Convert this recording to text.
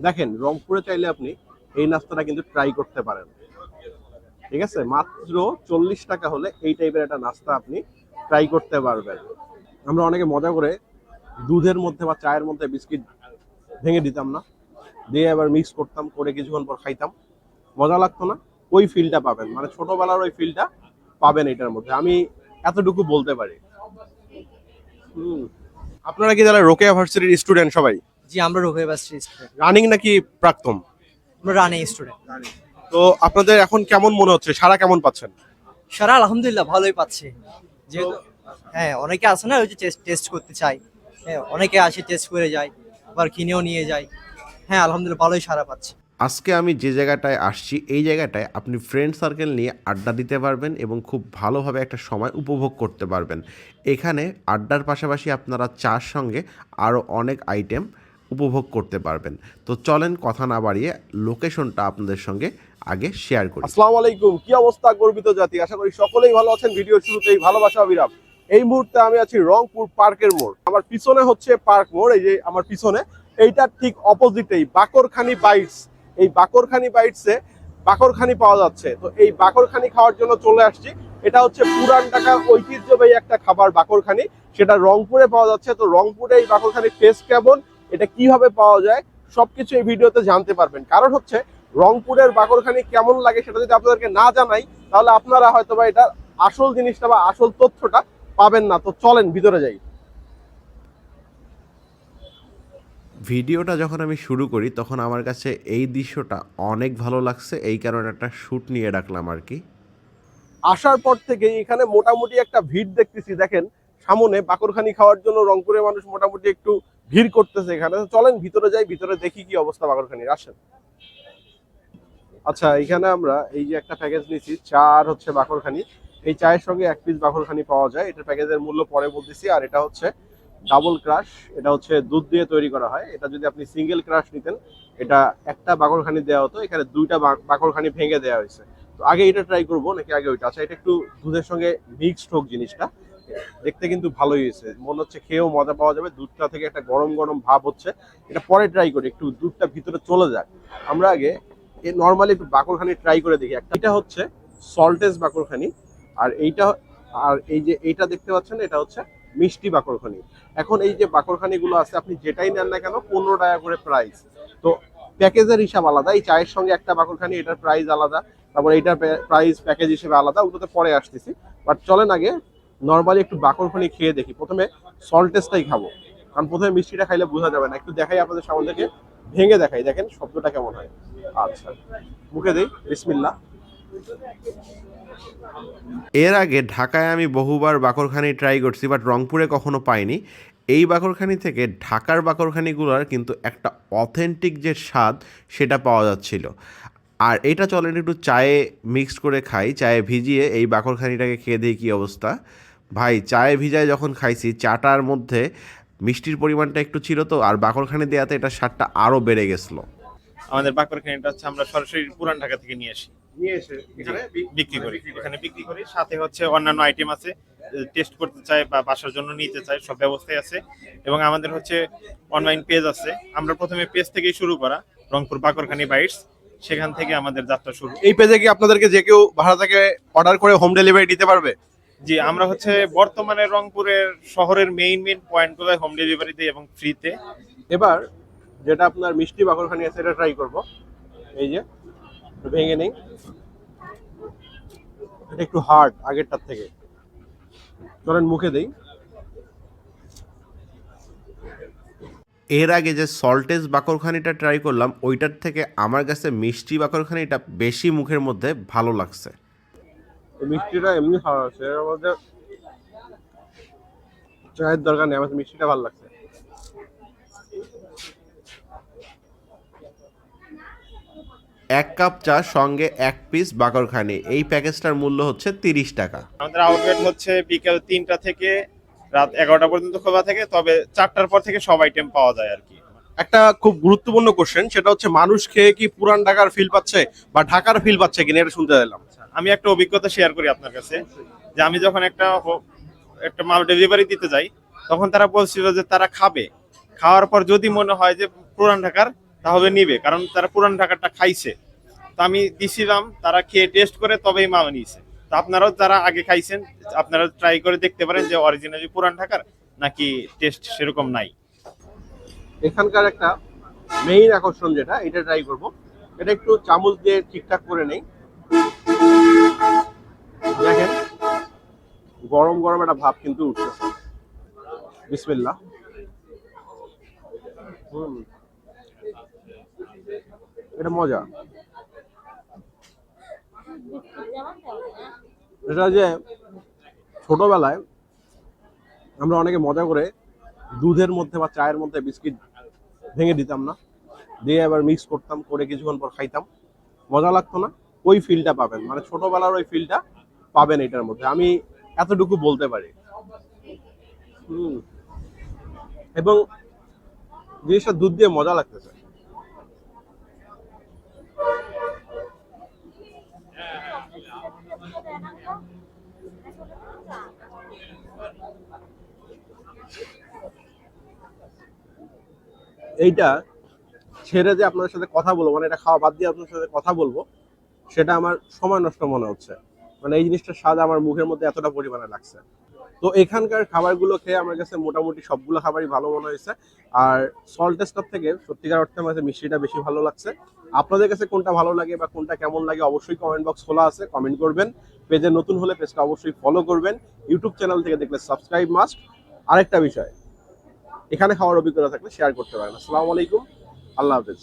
দেখেন, রংপুরে চাইলে আপনি এই নাস্তাটা কিন্তু ট্রাই করতে পারেন। ঠিক আছে? মাত্র চল্লিশ টাকা হলে এই টাইপের একটা নাস্তা আপনি ট্রাই করতে পারবেন। আমরা অনেকে মজা করে দুধের মধ্যে বা চায়ের মধ্যে বিস্কিট ভেঙে দিতাম না। দিয়ে আবার মিক্স করতাম, করে কিছুক্ষণ পর খাইতাম। মজা লাগতো না? ওই ফিলটা পাবেন। মানে ছোটবেলার ওই ফিলটা পাবেন এটার মধ্যে। আমি এতটুকু বলতে পারি। হুম। আপনারা কি যারা রোকেয়া ভার্সিটির স্টুডেন্ট সবাই জি আমরা রোকে বাস্ট্রি স্টুডেন্ট রানিং নাকি প্রাক্তন আমরা রানিং স্টুডেন্ট তো আপনাদের এখন কেমন মনে হচ্ছে? সারা কেমন পাচ্ছেন? সারা আলহামদুলিল্লাহ ভালোই পাচ্ছি। যেহেতু হ্যাঁ অনেকে আছে না ওই যে টেস্ট করতে চাই হ্যাঁ অনেকে আসে টেস্ট করে যায় আবার কিনেও নিয়ে যায়। হ্যাঁ আলহামদুলিল্লাহ ভালোই সারা পাচ্ছি। আজকে আমি যে জায়গাটায় আসছি এই জায়গাটায় আপনি ফ্রেন্ড সার্কেল নিয়ে আড্ডা দিতে পারবেন এবং খুব ভালোভাবে একটা সময় উপভোগ করতে পারবেন। এখানে আড্ডার পাশাপাশি আপনারা চার সঙ্গে আরও অনেক আইটেম উপভোগ করতে পারবেন। তো চলেন কথা না বাড়িয়ে লোকেশনটা আপনাদের সঙ্গে আগে শেয়ার করি। আসসালামু আলাইকুম। কি অবস্থা গর্বিত জাতি? আশা করি সকলেই ভালো আছেন। ভিডিও শুরুতেই ভালোবাসা অবিরাম এই মুহূর্তে আমি আছি রংপুর পার্কের মোড়। আমার পিছনে হচ্ছে পার্ক মোড়, এই যে আমার পিছনে। এইটার ঠিক অপোজিটেই বাকরখানি বাইটস। এই বাকরখানি বাইটসে বাকরখানি পাওয়া যাচ্ছে। তো এই বাকরখানি খাওয়ার জন্য চলে আসছি। এটা হচ্ছে পুরান ঢাকার ঐতিহ্যবাহী একটা খাবার বাকরখানি। সেটা রংপুরে পাওয়া যাচ্ছে। তো রংপুরে এই বাকরখানি টেস্ট কেমন? এটা কীভাবে পাওয়া যায় সবকিছু এই ভিডিওতে জানতে পারবেন। কারণ হচ্ছে রংপুরের বাকরখানি কেমন লাগে সেটা যদি আপনাদেরকে না জানাই তাহলে আপনারা হয়তো বা এটা আসল জিনিসটা বা আসল তথ্যটা পাবেন না। তো চলেন ভিতরে যাই। ভিডিওটা যখন আমি শুরু করি তখন আমার কাছে এই দৃশ্যটা অনেক ভালো লাগছে। এই কারণে একটা শ্যুট নিয়ে রাখলাম আর কি। আসার পর থেকে এখানে মোটামুটি একটা ভিড় দেখতেছি। দেখেন সামনে বাকরখানি খাওয়ার জন্য রংপুরের মানুষ মোটামুটি একটু ভিড় করতেছে এখানে। চলেন ভিতরে যাই, ভিতরে দেখি কি অবস্থা বাকরখানির আসেন। আচ্ছা এখানে আমরা এই যে একটা প্যাকেজ নিয়েছি, চা আর হচ্ছে বাকরখানি এই চায়ের সঙ্গে এক পিস বাকরখানি পাওয়া যায়। এটা প্যাকেজের মূল্য পরে বলতেছি, আর এটা হচ্ছে ডাবল ক্রাশ এটা হচ্ছে দুধ দিয়ে তৈরি করা হয়। এটা যদি আপনি সিঙ্গেল ক্রাশ নিতেন, এটা একটা বাকরখানি দেওয়া হতো, এখানে দুইটা বাক- বাকরখানি ভেঙে দেওয়া হয়েছে। তো আগে এটা ট্রাই করব, নাকি আগে ওইটা? আচ্ছা এটা একটু দুধের সঙ্গে মিক্সড হোক জিনিসটা। দেখতে কিন্তু ভালোই হয়েছে। মনে হচ্ছে খেয়েও মজা পাওয়া যাবে। দুধটা থেকে একটা গরম গরম ভাব হচ্ছে। এটা পরে ট্রাই করি, একটু দুধটা ভিতরে চলে যাক। আমরা আগে নর্মালি একটু বাকরখানি ট্রাই করে দেখি। একটা এটা হচ্ছে সল্টেজ বাকরখানি, আর এইটা, আর এই যে এইটা দেখতে পাচ্ছেন, এটা হচ্ছে মিষ্টি বাকরখানি। এখন এই যে বাকরখানি গুলো আছে, আপনি যেটাই নেন না কেন, পনেরো টাকা করে প্রাইস তো প্যাকেজের হিসাব আলাদা। এই চায়ের সঙ্গে একটা বাকরখানি, এটার প্রাইস আলাদা। তারপর এইটার প্রাইস প্যাকেজ হিসেবে আলাদা। ওগুলোতে পরে আসতেছি। বাট চলেন আগে নর্মালি একটু বাকরখানি খেয়ে দেখি। প্রথমে সল্টেজটাই খাব। কারণ প্রথমে মিষ্টিটা খাইলে বোঝা যাবে না। একটু দেখাই আপনাদের সামনে থেকে ভেঙে দেখাই। দেখেন শব্দটা কেমন হয়। আচ্ছা। মুখে দিই। বিসমিল্লাহ। এর আগে ঢাকায় আমি বহুবার বাকরখানি ট্রাই করছি বাট রংপুরে কখনো পাইনি। এই বাকরখানি থেকে ঢাকার বাকরখানিগুলোর কিন্তু একটা অথেন্টিক যে স্বাদ, সেটা পাওয়া যাচ্ছিল। আর এটা চলেন একটু চায়ে মিক্সড করে খাই, চায়ে ভিজিয়ে এই বাকরখানিটাকে খেয়ে দিই কী অবস্থা। ভাই চায়ে ভিজায় যখন খাইছি চাটার মধ্যে মিষ্টির পরিমাণটা একটু ছিল তো আর বাকরখানি দেওয়াতে এটা স্বাদটা আরও বেড়ে গেছিল। আমাদের বাকরখানিটা হচ্ছে আমরা সরাসরি পুরান ঢাকা থেকে নিয়ে আসি। নিয়ে এসে এখানে বিক্রি করি। এখানে বিক্রি করি। সাথে হচ্ছে অন্যান্য আইটেম আছে টেস্ট করতে চাই বা বাসার জন্য নিতে চাই সব ব্যবস্থাই আছে। এবং আমাদের হচ্ছে অনলাইন পেজ আছে। আমরা প্রথমে পেজ থেকেই শুরু করা রংপুর বাকরখানি বাইটস সেখান থেকে আমাদের যাত্রা শুরু। এই পেজে কি আপনাদেরকে যে কেউ ভাড়া থেকে অর্ডার করে হোম ডেলিভারি দিতে পারবে? জি আমরা হচ্ছে বর্তমানে রংপুরের শহরের মেইন মেইন পয়েন্টগুলোয় হোম ডেলিভারিতে এবং ফ্রিতে এবার যেটা আপনার মিষ্টি বাকরখানি আছে এটা ট্রাই করব। এই যে ভেঙে নেই। এটা একটু হার্ড আগেরটার থেকে। চলেন মুখে দেই। এর আগে যে সল্টেজ বাকরখানিটা ট্রাই করলাম ওইটার থেকে আমার কাছে মিষ্টি বাকরখানিটা বেশি মুখের মধ্যে ভালো লাগছে। মিষ্টিটা এমনি খাওয়া আছে এর মধ্যে চায়ের দরকার নেই আমার মিষ্টিটা ভালো লাগছে। এক কাপ চা সঙ্গে এক পিস বাকরখানি এই প্যাকেজটার মূল্য হচ্ছে তিরিশ টাকা। আমাদের আউটলেট হচ্ছে বিকেল তিনটা থেকে রাত এগারোটা পর্যন্ত খোলা থাকে তবে চারটার পর থেকে সব আইটেম পাওয়া যায় আর কি। একটা খুব গুরুত্বপূর্ণ কোশ্চেন সেটা হচ্ছে মানুষ খেয়ে কি পুরান ঢাকার ফিল পাচ্ছে বা ঢাকার ফিল পাচ্ছে কিনা এটা শুনতে দিলাম আমি একটা অভিজ্ঞতা শেয়ার করি আপনার কাছে, যে আমি যখন একটা একটা মাল ডেলিভারি দিতে যাই, তখন তারা বলছিল যে তারা খাবে। খাওয়ার পর যদি মনে হয় যে পুরান ঢাকার, তাহলে নিবে, কারণ তারা পুরান ঢাকারটা খাইছে। তো আমি দিছিলাম, তারা খেয়ে টেস্ট করে তবেই মা নিয়েছে। তো আপনারাও যারা আগে খাইছেন, আপনারা ট্রাই করে দেখতে পারেন যে অরিজিনালি পুরান ঢাকার, নাকি টেস্ট সেরকম নাই। এখানকার একটা মেইন আকর্ষণ যেটা, এটা ট্রাই করব। এটা একটু চামচ দিয়ে ঠিকঠাক করে নেই। দেখেন। গরম গরম একটা ভাব কিন্তু উঠতেছে বিসমিল্লাহ। হুম। এটা মজা। এটা যে ছোটবেলায় আমরা অনেকে মজা করে দুধের মধ্যে বা চায়ের মধ্যে বিস্কিট ভেঙে দিতাম না। দিয়ে আবার মিক্স করতাম, করে কিছুক্ষণ পর খাইতাম। মজা লাগতো না। ওই ফিলটা পাবেন। মানে ছোটবেলার ওই ফিলটা পাবেন এটার মধ্যে। আমি এতটুকু বলতে পারি। এবং জিনিসটা দুধ দিয়ে মজা লাগতেছে। এইটা ছেড়ে যে আপনাদের সাথে কথা বলব মানে এটা খাওয়া বাদ দিয়ে আপনার সাথে কথা বলব, সেটা আমার সময় নষ্ট মনে হচ্ছে। মানে এই জিনিসটার স্বাদ আমার মুখের মধ্যে এতটা পরিমাণে লাগছে। তো এখানকার খাবারগুলো খেয়ে আমার কাছে মোটামুটি সবগুলো খাবারই ভালো মনে হয়েছে। আর সল্ট স্টপ থেকে সত্যিকার অর্থে আমার মিষ্টিটা বেশি ভালো লাগছে। আপনাদের কাছে কোনটা ভালো লাগে বা কোনটা কেমন লাগে অবশ্যই কমেন্ট বক্স খোলা আছে কমেন্ট করবেন। পেজে নতুন হলে পেজটা অবশ্যই ফলো করবেন। ইউটিউব চ্যানেল থেকে দেখলে সাবস্ক্রাইব মাস্ট আরেকটা বিষয়, এখানে খাওয়ার অভিজ্ঞতা থাকলে শেয়ার করতে পারেন। আসসালামু আলাইকুম। আল্লাহ হাফেজ।